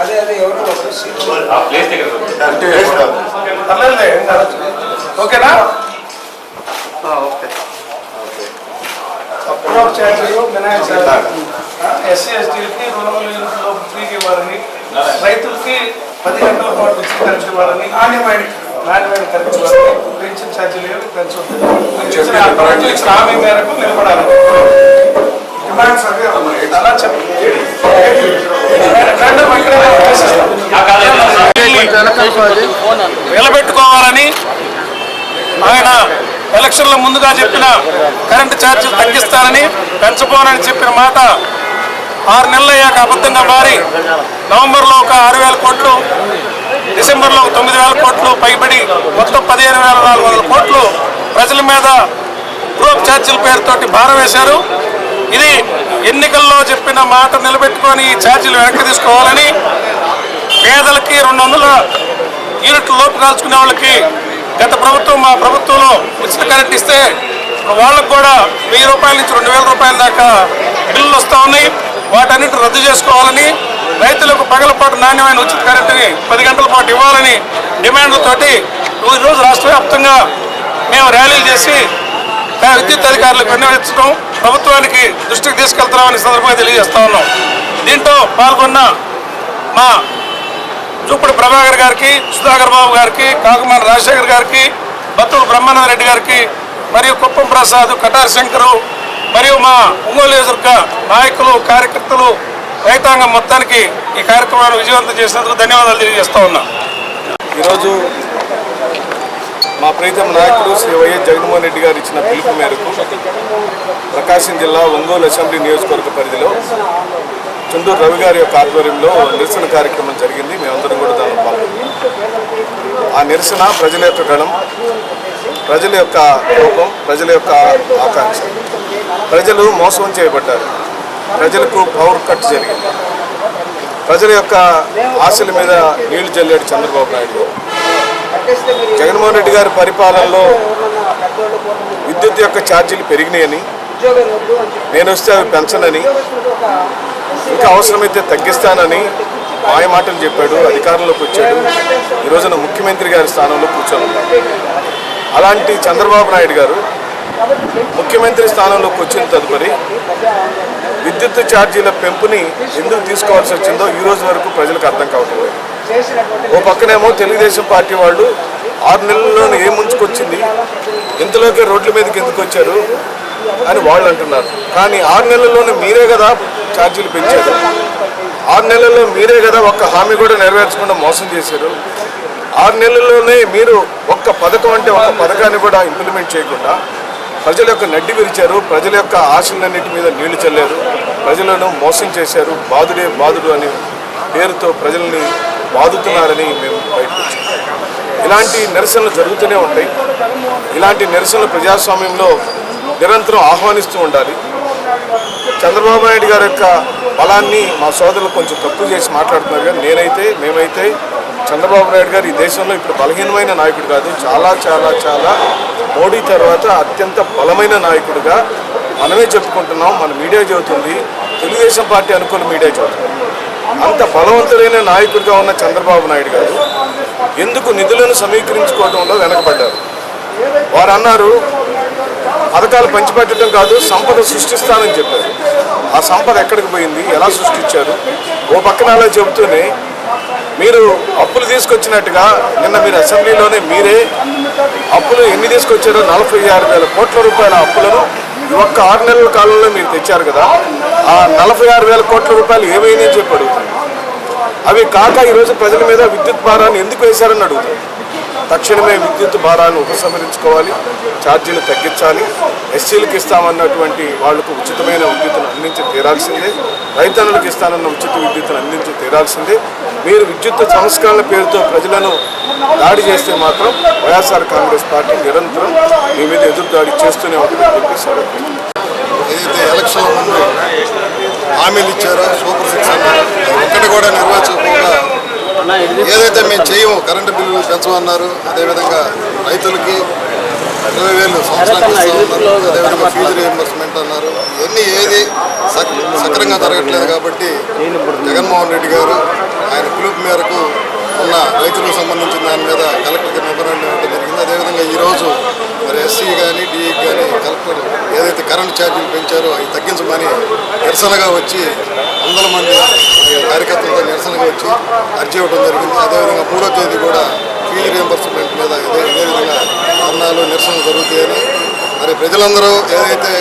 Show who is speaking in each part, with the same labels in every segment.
Speaker 1: అదే అదే ఎవరు ఓకేనా? ఓకే. ఫ్రీకి రైతులకి పది గంటల పాటు ఇచ్చి వాళ్ళని ఆన్యమైన నాణ్యమైన ఛార్జీలు హామీ మేరకు నిలబడాలి. డిమాండ్స్ అలా చెప్పండి. నిలబెట్టుకోవాలని ఆయన ఎలక్షన్ల ముందుగా చెప్పిన కరెంటు ఛార్జీలు తగ్గిస్తానని పెంచబోనని చెప్పిన మాట ఆరు నెలలు అయ్యాక అబద్ధంగా మారి నవంబర్లో ఒక ఆరు వేల కోట్లు డిసెంబర్లో తొమ్మిది వేల కోట్లు పైబడి మొత్తం పదిహేను వేల నాలుగు వందల కోట్లు ప్రజల మీద గ్రూప్ ఛార్జీల పేరుతోటి భారం వేశారు. ఇది ఎన్నికల్లో చెప్పిన మాట నిలబెట్టుకొని ఈ ఛార్జీలు వెనక్కి తీసుకోవాలని పేదలకి రెండు వందల యూనిట్ల లోపు కాల్చుకునే వాళ్ళకి గత ప్రభుత్వం మా ప్రభుత్వంలో ఉచిత కరెంట్ ఇస్తే వాళ్ళకు కూడా వెయ్యి రూపాయల నుంచి రెండు వేల రూపాయల దాకా బిల్లులు వస్తూ ఉన్నాయి. వాటన్నిటి రద్దు చేసుకోవాలని రైతులకు పగలపాటు నాణ్యమైన ఉచిత కరెంటుని పది గంటల పాటు ఇవ్వాలని డిమాండ్లతోటి ఈరోజు రాష్ట్ర వ్యాప్తంగా మేము ర్యాలీలు చేసి విద్యుత్ అధికారులకు విన్నవించడం ప్రభుత్వానికి దృష్టికి తీసుకెళ్తున్నామని సందర్భంగా తెలియజేస్తా ఉన్నాం. దీంట్లో పాల్గొన్న మా చూపుడు ప్రభాకర్ గారికి సుధాకర్ బాబు గారికి కాకుమాన రాజశేఖర్ గారికి బత్తుల బ్రహ్మానంద రెడ్డి గారికి మరియు కుప్పం ప్రసాద్ కటార్ శంకరు మరియు మా ఒంగోలు నియోజకవర్గ నాయకులు కార్యకర్తలు రైతాంగం మొత్తానికి ఈ కార్యక్రమాన్ని విజయవంతం చేసినందుకు ధన్యవాదాలు తెలియజేస్తా ఉన్నా.
Speaker 2: ఈరోజు మా ప్రీతం నాయకుడు శ్రీ వైఎస్ జగన్మోహన్ రెడ్డి గారు ఇచ్చిన పిలుపు మేరకు ప్రకాశం జిల్లా ఒంగోలు అసెంబ్లీ నియోజకవర్గ పరిధిలో చుండూరు రవి గారి యొక్క ఆధ్వర్యంలో నిరసన కార్యక్రమం జరిగింది. మేమందరం కూడా దానిలో పాల్గొన్నాం. ఆ నిరసన ప్రజల యొక్క గణం ప్రజల యొక్క కోపం ప్రజల యొక్క ఆకాంక్ష. ప్రజలు మోసం చేయబడ్డారు. ప్రజలకు పవర్ కట్ జరిగింది. ప్రజల యొక్క ఆశల మీద నీళ్ళు చల్లాడు చంద్రబాబు నాయుడు జగన్మోహన్ రెడ్డి గారి పరిపాలనలో విద్యుత్ యొక్క ఛార్జీలు పెరిగినాయని నేను వస్తే అవి పెంచనని ఇంకా అవసరమైతే తగ్గిస్తానని మాయ మాటలు చెప్పాడు అధికారంలోకి వచ్చాడు. ఈరోజున ముఖ్యమంత్రి గారి స్థానంలో కూర్చొని అలాంటి చంద్రబాబు నాయుడు గారు ముఖ్యమంత్రి స్థానంలోకి వచ్చిన తదుపరి విద్యుత్ ఛార్జీల పెంపుని ఎందుకు తీసుకోవాల్సి వచ్చిందో ఈ రోజు వరకు ప్రజలకు అర్థం కావటం లేదు. ఓ పక్కనేమో తెలుగుదేశం పార్టీ వాళ్ళు ఆరు నెలల్లోనే ఏం ముంచుకొచ్చింది ఇంతలోకే రోడ్ల మీదకి ఎందుకు వచ్చారు అని వాళ్ళు అంటున్నారు. కానీ ఆరు నెలల్లోనే మీరే కదా ఛార్జీలు పెంచారు. ఆరు నెలల్లో మీరే కదా ఒక్క హామీ కూడా నెరవేర్చకుండా మోసం చేశారు. ఆరు నెలల్లోనే మీరు ఒక్క పథకం అంటే ఒక పథకాన్ని కూడా ఇంప్లిమెంట్ చేయకుండా ప్రజల యొక్క నడ్డి విరిచారు ప్రజల యొక్క ఆశలన్నిటి మీద నీళ్ళు చల్లారు ప్రజలను మోసం చేశారు బాధుడే బాధుడు అనే పేరుతో ప్రజల్ని బాదుతున్నారని మేము బయటకు ఇలాంటి నిరసనలు జరుగుతూనే ఉంటాయి. ఇలాంటి నిరసనలు ప్రజాస్వామ్యంలో నిరంతరం ఆహ్వానిస్తూ ఉండాలి. చంద్రబాబు నాయుడు గారి యొక్క బలాన్ని మా సోదరులు కొంచెం తక్కువ చేసి మాట్లాడుతున్నారు కానీ నేనైతే మేమైతే చంద్రబాబు నాయుడు గారు ఈ దేశంలో ఇప్పుడు బలహీనమైన నాయకుడు కాదు. చాలా చాలా చాలా మోడీ తర్వాత అత్యంత బలమైన నాయకుడిగా మనమే చెప్పుకుంటున్నాం మన మీడియా చెబుతుంది. తెలుగుదేశం పార్టీ అనుకున్న మీడియా చెబుతుంది. అంత బలవంతుడైన నాయకుడిగా ఉన్న చంద్రబాబు నాయుడు గారు ఎందుకు నిధులను సమీకరించుకోవడంలో వెనకబడ్డారు? వారు అన్నారు పథకాలు పంచిపెట్టడం కాదు సంపద సృష్టిస్తానని చెప్పారు. ఆ సంపద ఎక్కడికి పోయింది? ఎలా సృష్టించారు? ఓ పక్కన అలా చెబుతూనే మీరు అప్పులు తీసుకొచ్చినట్టుగా నిన్న మీరు అసెంబ్లీలోనే మీరే అప్పులు ఎన్ని తీసుకొచ్చారో నలభై ఆరు వేల కోట్ల రూపాయల అప్పులను ఒక్క ఆరు నెలల కాలంలో మీరు తెచ్చారు కదా ఆ నలభై ఆరు వేల కోట్ల రూపాయలు ఏమైనాయని చెప్పి అడుగుతాను. అవి కాక ఈరోజు ప్రజల మీద విద్యుత్ భారాన్ని ఎందుకు వేశారని అడుగుతారు తక్షణమే విద్యుత్ భారాన్ని ఉపసంహరించుకోవాలి ఛార్జీలు తగ్గించాలి ఎస్సీలకు ఇస్తామన్నటువంటి వాళ్ళకు ఉచితమైన విద్యుత్తును అందించి తీరాల్సిందే రైతన్నులకు ఇస్తానన్న ఉచిత విద్యుత్తును అందించి తీరాల్సిందే. మీరు విద్యుత్ సంస్కరణల పేరుతో ప్రజలను దాడి చేస్తే మాత్రం వైఎస్ఆర్ కాంగ్రెస్ పార్టీ నిరంతరం మీ మీద ఎదురు దాడి చేస్తూనే ఉంటుందని చెప్పి
Speaker 3: ఏదైతే ఎలక్షన్ ముందు హామీలు ఇచ్చారో సూపర్ సిక్స్ అన్నారు ఒక్కటి కూడా నిర్వహించకుండా ఏదైతే మేము చేయము కరెంటు బిల్లులు పెంచమన్నారు అదేవిధంగా రైతులకి ఇరవై వేలు సంవత్సరానికి ఇస్తామన్నారు అదేవిధంగా ఫీజు రియంబర్స్మెంట్ అన్నారు. ఇవన్నీ ఏది సక్- సక్రంగా జరగట్లేదు కాబట్టి జగన్మోహన్ రెడ్డి గారు ఆయన పిలుపు మేరకు ఉన్న రైతులకు సంబంధించిన దాని మీద కలెక్టర్కి మెమరాండం ఇవ్వడం జరిగింది. అదేవిధంగా ఈరోజు మరి ఎస్సీ కానీ డిఈ కానీ కలెక్టర్ ఏదైతే కరెంట్ ఛార్జీలు పెంచారో అవి తగ్గించమని నిరసనగా వచ్చి వందల మంది కార్యకర్తలతో నిరసనగా వచ్చి అర్జీ ఇవ్వడం జరిగింది. అదేవిధంగా మూడో తేదీ కూడా ఫీజు రియంబర్స్మెంట్ మీద ఇదే ఇదే విధంగా ధర్నాలు నిరసనలు జరుగుతాయని మరి ప్రజలందరూ ఏదైతే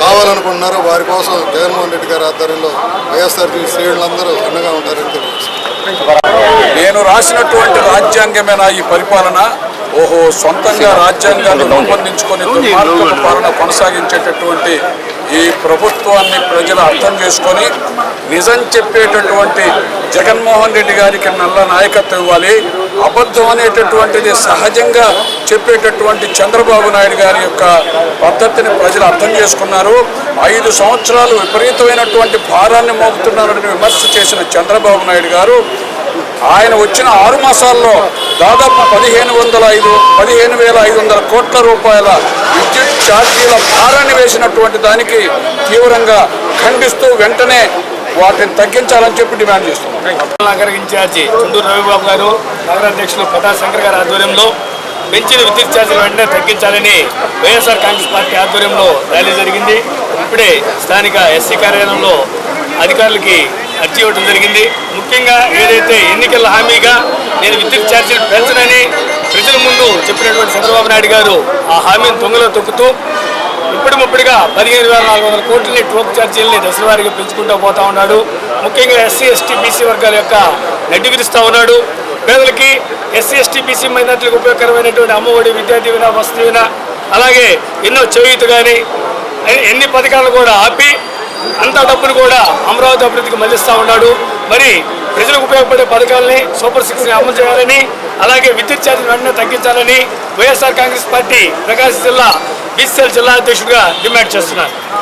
Speaker 3: కావాలనుకుంటున్నారో వారి కోసం జగన్మోహన్ రెడ్డి గారి ఆధ్వర్యంలో వైఎస్ఆర్సీపీ శ్రేణులందరూ అండగా ఉంటారని తెలియజేస్తారు
Speaker 4: నేను రాసినటువంటి రాజ్యాంగమైన ఈ పరిపాలన? ఓహో సొంతంగా రాజ్యాంగాన్ని రూపొందించుకొని దుర్మార్గపు పాలన కొనసాగించేటటువంటి ఈ ప్రభుత్వాన్ని ప్రజలు అర్థం చేసుకొని నిజం చెప్పేటటువంటి జగన్మోహన్ రెడ్డి గారికి నల్ల నాయకత్వం ఇవ్వాలి. అబద్ధం అనేటటువంటిది సహజంగా చెప్పేటటువంటి చంద్రబాబు నాయుడు గారి యొక్క పద్ధతిని ప్రజలు అర్థం చేసుకున్నారు. ఐదు సంవత్సరాలు విపరీతమైనటువంటి భారాన్ని మోపుతున్నారని విమర్శ చేసిన చంద్రబాబు నాయుడు గారు ఆయన వచ్చిన ఆరు మాసాల్లో దాదాపు పదిహేను వందల ఐదు పదిహేను వేల ఐదు వందల కోట్ల రూపాయల విద్యుత్ ఛార్జీల భారాన్ని వేసినటువంటి దానికి తీవ్రంగా ఖండిస్తూ వెంటనే వాటిని తగ్గించాలని చెప్పి డిమాండ్ చేస్తున్నాం.
Speaker 5: నగర ఇన్ఛార్జి చుండూరు రవిబాబు గారు నగర అధ్యక్షులు ప్రతా శంకర్ గారి ఆధ్వర్యంలో పెంచిన విద్యుత్ ఛార్జీలు వెంటనే తగ్గించాలని వైఎస్ఆర్ కాంగ్రెస్ పార్టీ ఆధ్వర్యంలో ర్యాలీ జరిగింది. ఇప్పుడే స్థానిక ఎస్సీ కార్యాలయంలో అధికారులకి అర్జీ ఇవ్వడం జరిగింది. ముఖ్యంగా ఏదైతే ఎన్నికల హామీగా నేను విద్యుత్ ఛార్జీలు పెంచనని ప్రజల ముందు చెప్పినటువంటి చంద్రబాబు నాయుడు గారు ఆ హామీని దొంగలో తొక్కుతూ ఇప్పుడు ముప్పటిగా పదిహేను వేల నాలుగు వందల కోట్లని టోప్ ఛార్జీలని దశలవారీగా పెంచుకుంటూ పోతా ఉన్నాడు. ముఖ్యంగా ఎస్సీ ఎస్టీ బీసీ వర్గాల యొక్క నడ్డి విరుస్తూ ఉన్నాడు. పేదలకి ఎస్సీ ఎస్టీ బీసీ మైనార్టీలకు ఉపయోగకరమైనటువంటి అమ్మఒడి విద్యా దీవెన వసతి దీవెన అలాగే ఎన్నో చేయూత కానీ ఎన్ని పథకాలు కూడా ఆపి అంత డబ్బును కూడా అమరావతి అభివృద్ధికి మళ్ళిస్తూ ఉన్నాడు. మరి ప్రజలకు ఉపయోగపడే పథకాలని సూపర్ సిక్స్ అమలు చేయాలని అలాగే విద్యుత్ ఛార్జీలు వెంటనే తగ్గించాలని వైఎస్ఆర్ కాంగ్రెస్ పార్టీ ప్రకాశం జిల్లా బీసీఎల్ జిల్లా అధ్యక్షుడిగా డిమాండ్ చేస్తున్నారు.